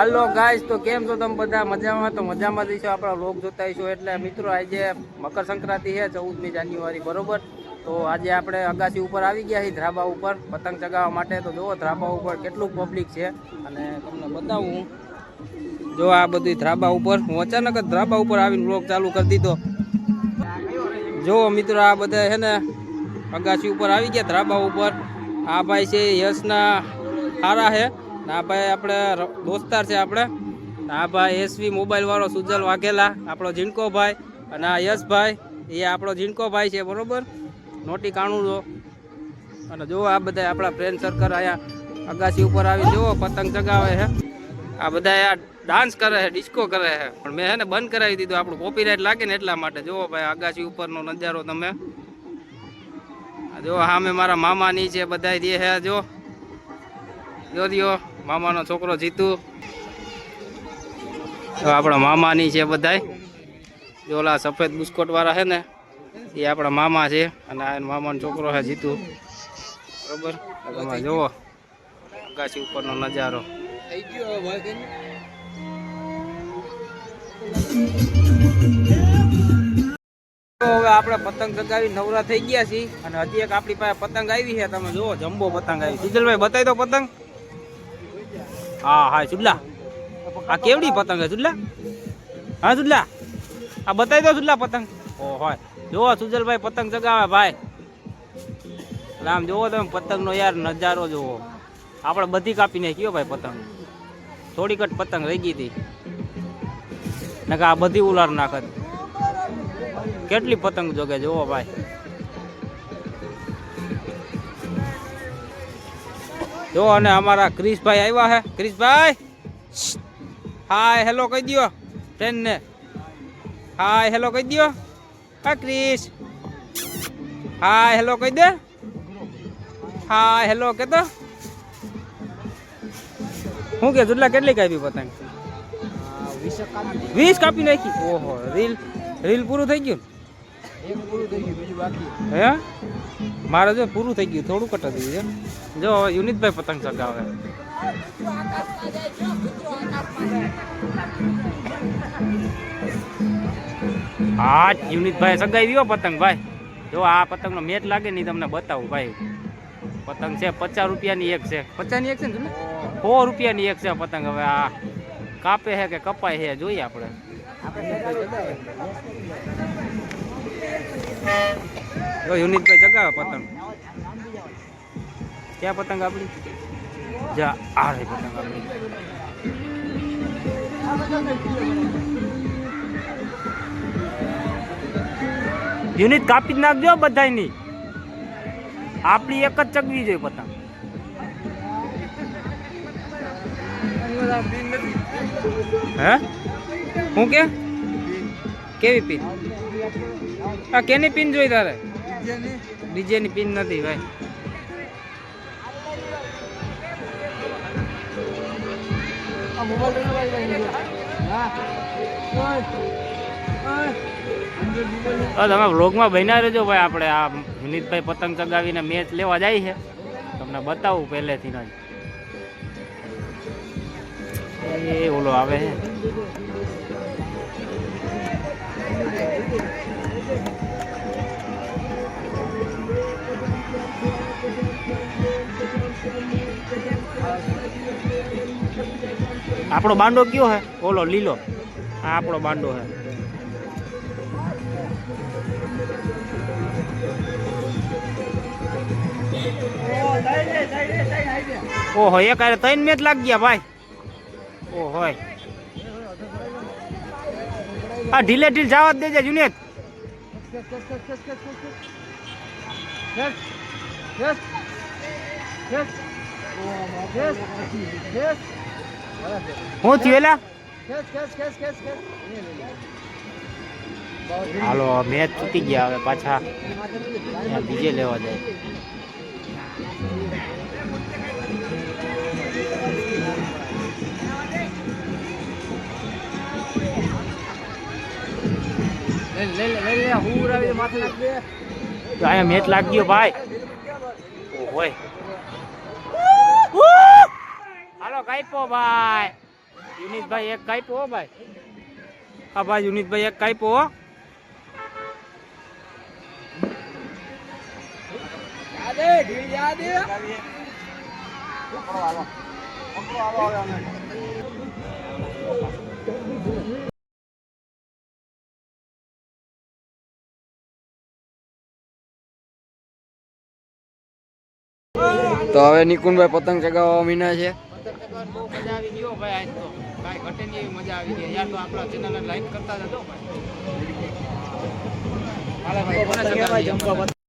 હાલો guys તો કેમ છો તમે બધા? મજામાં? તો મજામાં જઈશો આપણા લોક જોતા હશો એટલે મિત્રો, આજે મકર સંક્રાંતિ છે, ચૌદમી જાન્યુઆરી, બરોબર? તો આજે આપણે અગાસી ઉપર આવી ગયા છીએ ધ્રાબા ઉપર, પતંગ ચગાવવા માટે. તો જુઓ ધ્રાબા ઉપર કેટલું પબ્લિક છે. અને તમને બતાવું, જો આ બધી ધ્રાબા ઉપર, હું અચાનક જ ધ્રાબા ઉપર આવીને બ્લોગ ચાલુ કરી દીધો. જુઓ મિત્રો, આ બધા છે ને અગાસી ઉપર આવી ગયા ધ્રાબા ઉપર. આ ભાઈ છે યશના હારા છે. આ ભાઈ, આપણે દોસ્તાર છે આપણે. ના ભાઈ એસવી મોબાઈલ વાળો સુજલ વાઘેલા, આપણો ઝીણકો ભાઈ અને આ યશભાઈ એ આપણો ઝીણકો ભાઈ છે, બરાબર? નોટી કાણું અને જુઓ આ બધા આપણા ફ્રેન્ડ સર્કલ અહીંયા અગાસી ઉપર આવી, જુઓ, પતંગ ચગાવે છે. આ બધા ડાન્સ કરે છે ડિસ્કો કરે છે. પણ મેં હે ને બંધ કરાવી દીધું, આપણું કોપીરાઇટ લાગે ને એટલા માટે. જુઓ ભાઈ, અગાસી ઉપરનો નજારો તમે. જો સામે મારા મામાની છે બધા જે હે જો જો. મામાનો છોકરો જીતુ. આપણા મામાની છે બધાય. ઓલા સફેદ બુસ્કોટ વાળા છે ને, એ આપણા મામા છે અને આ મામાનો છોકરો છે જીતુ. બરોબર? તમે જુઓ. આકાશી ઉપરનો નજારો. હવે આપણે પતંગ ચગાવી નવરા થઈ ગયા છીએ અને હજી એક આપણી પાસે પતંગ આવી છે, તમે જુઓ, જમ્બો પતંગ આવી. સુજલભાઈ બતાવી દો પતંગ. હા હા સુડલા આ કેવડી પતંગ હે સુડલા હા સુડલા આ બતાવી દો સુડલા પતંગ. ઓ, હોય. જુઓ, સુજલભાઈ પતંગ ચગાવે ભાઈ. આમ જુઓ તમે પતંગનો યાર નજારો જુઓ. આપણે બધી કાપી નાખી ભાઈ, પતંગ. થોડીક જ પતંગ રહી ગઈ હતી. નકા આ બધી ઉલાર નાખત કેટલી પતંગ જોગે, જુઓ, ભાઈ. જો અને અમારા ક્રિશભાઈ આવ્યા હે. ક્રિશભાઈ! હાય હેલો કહી દો ફ્રેન્ડ ને હાય હેલો કહી દો હા ક્રિશ. હાય હેલો કહી દે. હાય હેલો કે તો. શું કે જેટલા કેટલી કાપી પતંગ? વીસ કાપી નાખી. ઓહો રીલ રીલ પૂરું થઈ ગયું હે? મારે જો પૂરું થઈ ગયું થોડું કટ થઈ છે. જો હવે યુનિતભાઈ પતંગ ચગાવે. હા યુનિતભાઈ સગાઈ દીધો પતંગ ભાઈ. જો આ પતંગનો મેચ લાગે નહીં તમને બતાવું ભાઈ. પતંગ છે પચાસ રૂપિયાની એક છે. પચાસની એક છે ને તમે સો રૂપિયાની એક છે પતંગ હવે આ કાપે છે કે કપાય છે જોઈએ આપણે. જો યુનિટભાઈ ચગાવે પતંગ. ક્યાં પતંગ આપણી? જા, આ રહી પતંગ આપણી. યુનિટ કાપી જ નાખજો બધાયની. આપણી એક જ ચગવી જોઈએ પતંગ. હે? હું કે? કેવી પિન? આ કેની પિન જોઈ તારે? ડીજે ની પિન નથી ભાઈ. તમે વ્લોગમાં બન્યા રહેજો ભાઈ. આપણે આ વિનીતભાઈ પતંગ ચગાવીને મેચ લેવા જાય છે. તમને બતાવું પહેલેથી જ. એ ઓલો આવે છે. આપણો બાંડો કયો હે? ઓલો લીલો. આ આપણો બાંડો હે. ઓહો એક આરે ત્રણ મેચ લાગી ગયા ભાઈ. ઓ હોય આ ઢીલે ઢીલ જવા દેજે, જુનેદ. હું થયું એલા? હાલો મેચ તૂટી ગયા હવે પાછા. બીજે લેવા જાય. અહીંયા મેચ લાગ ગયો ભાઈ. ઓય હાલો કાપો ભાઈ. યુનિતભાઈ એક કાપો ભાઈ. હા ભાઈ યુનિતભાઈ એક કાપ્યો હો. તો હવે નિકુનભાઈ પતંગ ચગાવવા મીના છે. મજા આવી ગઈ